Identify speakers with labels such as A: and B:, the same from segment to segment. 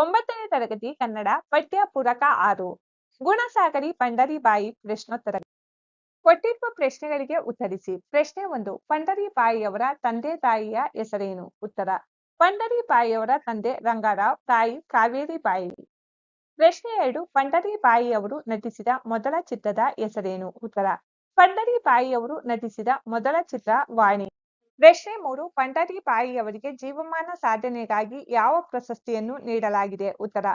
A: ಒಂಬತ್ತನೇ ತರಗತಿ ಕನ್ನಡ ಪಠ್ಯ ಪೂರಕ ಆರು. ಗುಣಸಾಗರಿ ಪಂಡರಿಬಾಯಿ ಪ್ರಶ್ನೋತ್ತರ. ಕೊಟ್ಟಿರುವ ಪ್ರಶ್ನೆಗಳಿಗೆ ಉತ್ತರಿಸಿ. ಪ್ರಶ್ನೆ ಒಂದು, ಪಂಡರಿಬಾಯಿಯವರ ತಂದೆ ತಾಯಿಯ ಹೆಸರೇನು? ಉತ್ತರ, ಪಂಡರಿಬಾಯಿಯವರ ತಂದೆ ರಂಗಾರಾವ್, ತಾಯಿ ಕಾವೇರಿಬಾಯಿ. ಪ್ರಶ್ನೆ ಎರಡು, ಪಂಡರಿಬಾಯಿಯವರು ನಟಿಸಿದ ಮೊದಲ ಚಿತ್ರದ ಹೆಸರೇನು? ಉತ್ತರ, ಪಂಡರಿಬಾಯಿಯವರು ನಟಿಸಿದ ಮೊದಲ ಚಿತ್ರ ವಾಣಿ. ಪ್ರಶ್ನೆ ಮೂರು ಪಂಡರಿಬಾಯಿಯವರಿಗೆ ಜೀವಮಾನ ಸಾಧನೆಗಾಗಿ ಯಾವ ಪ್ರಶಸ್ತಿಯನ್ನು ನೀಡಲಾಗಿದೆ? ಉತ್ತರ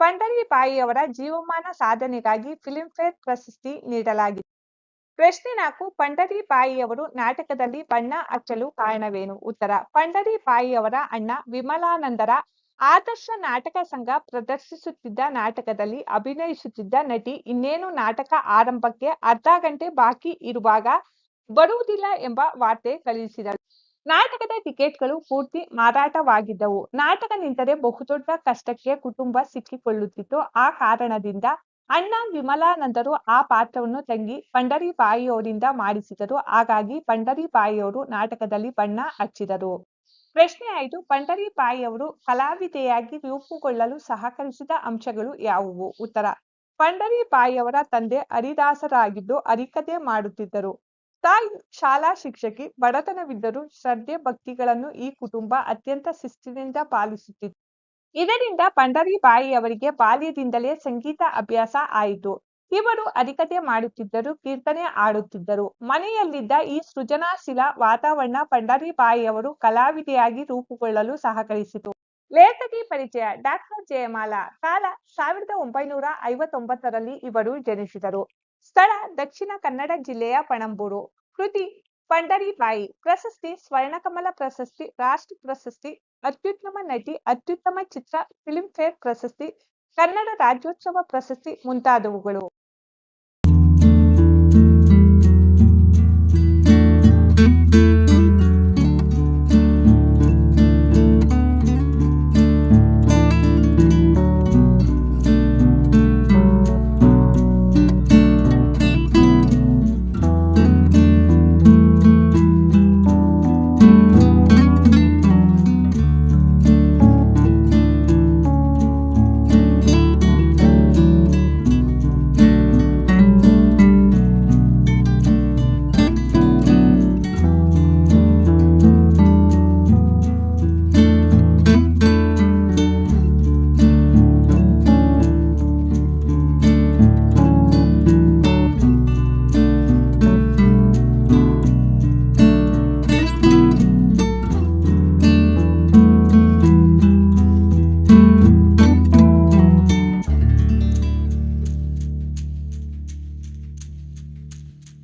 A: ಪಂಡರಿಬಾಯಿಯವರ ಜೀವಮಾನ ಸಾಧನೆಗಾಗಿ ಫಿಲ್ಮ್ಫೇರ್ ಪ್ರಶಸ್ತಿ ನೀಡಲಾಗಿದೆ. ಪ್ರಶ್ನೆ ನಾಲ್ಕು ಅವರು ನಾಟಕದಲ್ಲಿ ಬಣ್ಣ ಹಚ್ಚಲು ಕಾರಣವೇನು? ಉತ್ತರ ಪಂಡರಿಬಾಯಿಯವರ ಅಣ್ಣ ವಿಮಲಾನಂದರ ಆದರ್ಶ ನಾಟಕ ಸಂಘ ಪ್ರದರ್ಶಿಸುತ್ತಿದ್ದ ನಾಟಕದಲ್ಲಿ ಅಭಿನಯಿಸುತ್ತಿದ್ದ ನಟಿ ಇನ್ನೇನು ನಾಟಕ ಆರಂಭಕ್ಕೆ ಅರ್ಧ ಗಂಟೆ ಬಾಕಿ ಇರುವಾಗ ಬರುವುದಿಲ್ಲ ಎಂಬ ವಾರ್ತೆ ಕಳುಹಿಸಿದಳು ನಾಟಕದ ಟಿಕೆಟ್ಗಳು ಪೂರ್ತಿ ಮಾರಾಟವಾಗಿದ್ದವು. ನಾಟಕ ನಿಂತರೆ ಬಹುದೊಡ್ಡ ಕಷ್ಟಕ್ಕೆ ಕುಟುಂಬ ಸಿಕ್ಕಿಕೊಳ್ಳುತ್ತಿತ್ತು. ಆ ಕಾರಣದಿಂದ ಅಣ್ಣ ವಿಮಲಾನಂದರು ಆ ಪಾತ್ರವನ್ನು ತಂಗಿ ಪಂಡರಿಬಾಯಿಯವರಿಂದ ಮಾಡಿಸಿದರು. ಹಾಗಾಗಿ ಪಂಡರಿಬಾಯಿಯವರು ನಾಟಕದಲ್ಲಿ ಬಣ್ಣ ಹಚ್ಚಿದರು. ಪ್ರಶ್ನೆ ಐದು, ಪಂಡರಿಬಾಯಿಯವರು ಕಲಾವಿದೆಯಾಗಿ ರೂಪುಗೊಳ್ಳಲು ಸಹಕರಿಸಿದ ಅಂಶಗಳು ಯಾವುವು? ಉತ್ತರ, ಪಂಡರಿಬಾಯಿಯವರ ತಂದೆ ಹರಿದಾಸರಾಗಿದ್ದು ಹರಿಕಥೆ ಮಾಡುತ್ತಿದ್ದರು. ತಾಯಿ ಶಾಲಾ ಶಿಕ್ಷಕಿ ಬಡತನವಿದ್ದರೂ ಶ್ರದ್ಧೆ ಭಕ್ತಿಗಳನ್ನು ಈ ಕುಟುಂಬ ಅತ್ಯಂತ ಶಿಸ್ತಿನಿಂದ ಪಾಲಿಸುತ್ತಿತ್ತು. ಇದರಿಂದ ಪಂಡರಿಬಾಯಿಯವರಿಗೆ ಬಾಲ್ಯದಿಂದಲೇ ಸಂಗೀತ ಅಭ್ಯಾಸ ಆಯಿತು. ಇವರು ಅರಿಕತೆ ಮಾಡುತ್ತಿದ್ದರು, ಕೀರ್ತನೆ ಆಡುತ್ತಿದ್ದರು ಮನೆಯಲ್ಲಿದ್ದ ಈ ಸೃಜನಾಶೀಲ ವಾತಾವರಣ ಪಂಡರಿಬಾಯಿಯವರು ಕಲಾವಿದೆಯಾಗಿ ರೂಪುಗೊಳ್ಳಲು ಸಹಕರಿಸಿತು. ಲೇಖಕಿ ಪರಿಚಯ ಡಾಕ್ಟರ್ ಜಯಮಾಲಾ ಕಾಲ ಸಾವಿರದ ಒಂಬೈನೂರ ಐವತ್ತೊಂಬತ್ತರಲ್ಲಿ ಇವರು ಜನಿಸಿದರು. ಸ್ಥಳ ದಕ್ಷಿಣ ಕನ್ನಡ ಜಿಲ್ಲೆಯ ಪಣಂಬೂರು. ಕೃತಿ ಪಂಡರಿ ಪಂಡರಿಬಾಯಿ. ಪ್ರಶಸ್ತಿ ಸ್ವರ್ಣಕಮಲ ಪ್ರಶಸ್ತಿ, ರಾಷ್ಟ್ರ ಪ್ರಶಸ್ತಿ, ಅತ್ಯುತ್ತಮ ನಟಿ, ಅತ್ಯುತ್ತಮ ಚಿತ್ರ ಫಿಲ್ಮ್ ಫೇರ್ ಪ್ರಶಸ್ತಿ, ಕನ್ನಡ ರಾಜ್ಯೋತ್ಸವ ಪ್ರಶಸ್ತಿ ಮುಂತಾದವುಗಳು.